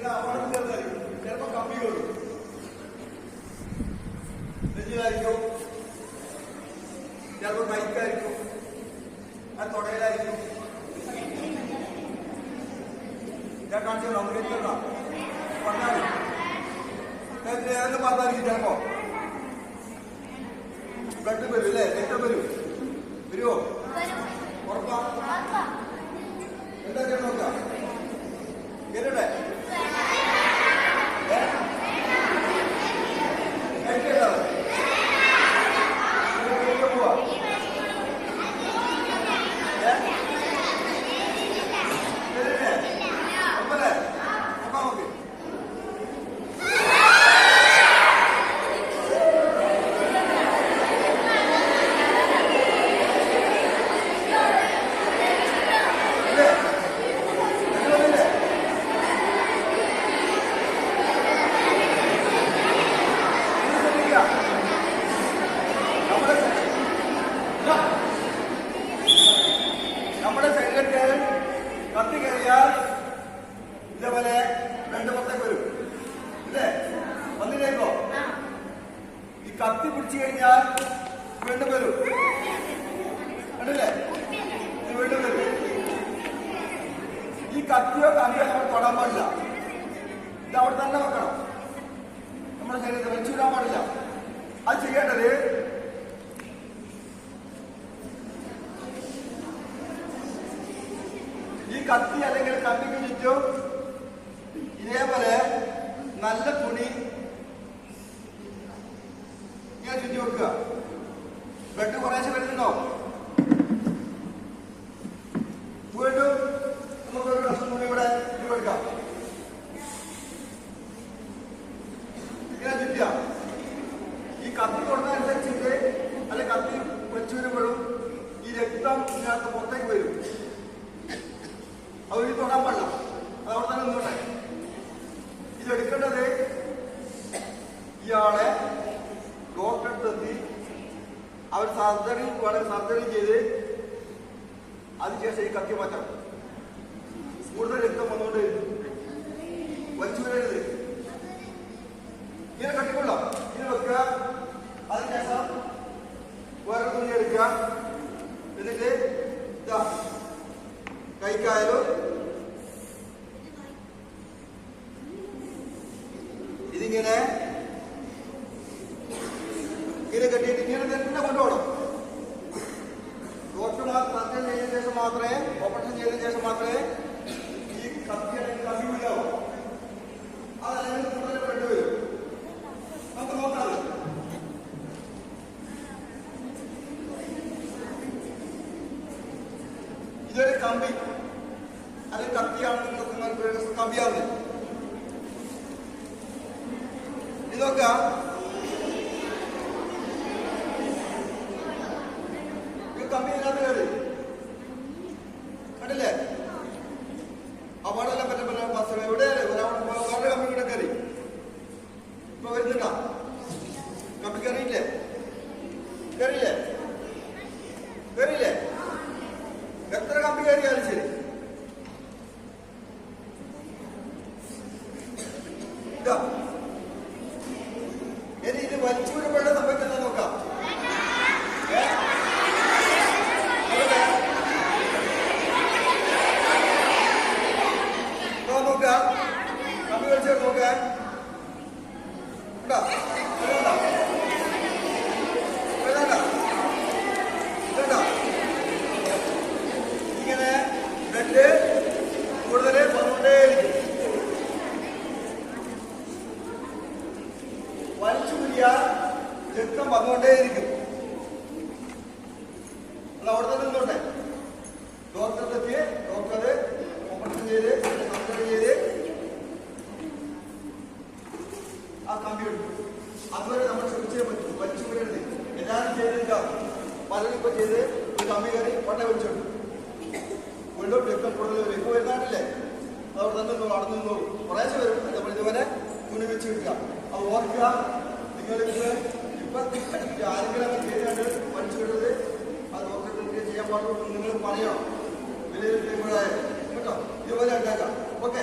പിന്നെ അവിടെ ചേർന്നായിരിക്കും ചിലപ്പോ കമ്പി കൊടുക്കും നെഞ്ചിലായിരിക്കും. ചിലപ്പോൾ ബൈക്കായിരിക്കും. അത് തുടയിലായിരിക്കും. ഞാൻ കാണിച്ചു നമുക്ക് ഇരിക്കണ്ട പറഞ്ഞാൽ ഏതെന്ന് പറഞ്ഞായിരിക്കും ചിലപ്പോ. ബ്ലഡ് വരും അല്ലേ? രക്തം വരും. വരുമോ ഉറപ്പാ? എന്താ നോക്കാം കേട്ടേ നമ്മുടെ ശരീരത്തിൽ കത്തി കയറിയാൽ ഇതേപോലെ രണ്ട് പുറത്തേക്ക് വരും ഇല്ലേ വന്നില്ലേക്കോ ഈ കത്തി പിടിച്ചു കഴിഞ്ഞാൽ വീണ്ടും വരൂ. കണ്ടില്ലേ? വീണ്ടും വരൂ. ഈ കത്തിയോ കമ്പിയോ നമ്മൾ തൊടാൻ പാടില്ല. ഇത് അവിടെ തന്നെ വെക്കണം. നമ്മുടെ ശരീരത്തിൽ വലിച്ചുവിടാൻ പാടില്ല. അത് ചെയ്യേണ്ടത് ഈ കത്തി അല്ലെങ്കിൽ കത്തിക്ക് ചുറ്റും ഇതേപോലെ നല്ല തുണി ഇങ്ങനെ ചുറ്റി വെക്കുക ബ്ലഡ് കുറേശ്ശെ വരുന്നുണ്ടോ വീണ്ടും നമുക്കൊരു കഷ്ണം കൂടി ഇവിടെ എടുക്കാം. ഇങ്ങനെ ചുറ്റുക ഈ കത്തി കൊടുക്കുന്നതനുസരിച്ചിട്ട് അല്ലെ കത്തി വെച്ചു വരുമ്പോഴും ഈ രക്തം ഇതിനകത്ത് പുറത്തേക്ക് വരും. അവർ തൊടാൻ പാടില്ല. അതവിടെ തന്നെ നിന്നോട്ടെ. ഇതെടുക്കേണ്ടത് ഇയാളെ ഡോക്ടറെ അടുത്തെത്തി അവർ സർജറി വളരെ സർജറി ചെയ്ത് അതിനുശേഷം ഈ കത്തി മാറ്റാം. കൂടുതൽ രക്തം വന്നുകൊണ്ട് വലിച്ചു വരരുത്. ഇങ്ങനെ കട്ടിക്കൊള്ളാം. ഇങ്ങനെ വെക്കുക. അതിനുശേഷം വേറെ തുണി എടുക്കുക. എന്നിട്ട് ഇതാ കൈക്കായാലും. ഇതിങ്ങനെ ഇങ്ങനെ കെട്ടിയിട്ട് ഇങ്ങനെ തന്നെ കൊണ്ടുപോകണം. ഡോക്ടർമാർ സർജറി ചെയ്തതിനു ശേഷം മാത്രമേ ഓപ്പറേഷൻ ചെയ്തതിനു ശേഷം മാത്രമേ ഈ കത്തി അല്ലെങ്കിൽ കമ്പി വിടാവൂ അതല്ലെങ്കിൽ കൂടുതൽ ബ്ലഡ് വരും. നമുക്ക് നോക്കാം. ഇതൊരു കമ്പി. അത് കത്തിയാണ് നിങ്ങൾക്ക് കമ്പിയാവുന്നത്. ഇതൊക്കെ ഈ കമ്പി ഇതിനകത്ത് കയറി കണ്ടില്ലേ അവിടെല്ലാം പറ്റ പല ബസ് എവിടെ വേറെ കമ്പി കൂടെ കയറി ഇപ്പൊ വരുന്നുണ്ടോ കമ്പി കയറിയില്ലേ കയറിയില്ലേ കയറിയില്ലേ എത്ര കമ്പി കയറിയാലും ശരി ഇതാ ഇനി ഇത് വലിച്ചുവിടുമ്പോഴേ സംഭവിക്കുന്നത് നോക്കാം ഏ? നോക്കട്ടെ. ഇതാ നോക്കാം കമ്പി വലിച്ചു നോക്കാം ഉണ്ടോ ഇതുണ്ടോ? ഇതുണ്ടോ? ഇതുണ്ടോ? ഇങ്ങനെ ബ്ലഡ് കൂടുതൽ വന്നുകൊണ്ടേയിരിക്കും വലിച്ചു കുരിയാൽ രക്തം വന്നുകൊണ്ടേയിരിക്കും അത് അവിടെ തന്നെ നിന്നോട്ടെ. ഡോക്ടറെ എത്തിയ ഡോക്ടർ ഓപ്പറേഷൻ ചെയ്ത് സർജറി ചെയ്ത്. ആ കമ്പി എടുക്കും അതുവരെ നമ്മൾ ശ്രമിച്ചേ പറ്റും. വലിച്ചു വിടരുത് എല്ലാവരും ചെയ്തിരിക്കാം പലരും ഇപ്പൊ ചെയ്ത് കമ്പി കയറി പട്ട വിളിച്ചിട്ടു വീണ്ടും രക്തം കൂടുതൽ വരും. ഇപ്പൊ വരുന്നാട്ടില്ലേ? അവിടെ തന്നെ നിന്നോളൂ അവിടെ നിന്നോളൂ കുറേശ്ശെ വരും. നമ്മൾ ഇതുവരെ തുണി വെച്ച് കിട്ടുക അത് ഓർക്കുക. നിങ്ങൾ ഇപ്പൊ ആരെങ്കിലും അങ്ങനെ ചെയ്തുകൊണ്ട് വലിച്ചു വിടരുത് അത് ഡോക്ടറെ ചെയ്യാൻ പാടുള്ളൂ നിങ്ങൾ പറയണം വിലയിരുത്തുമ്പോഴായാലും. കേട്ടോ? ഇതുപോലെ ഉണ്ടാക്കാം. ഓക്കെ.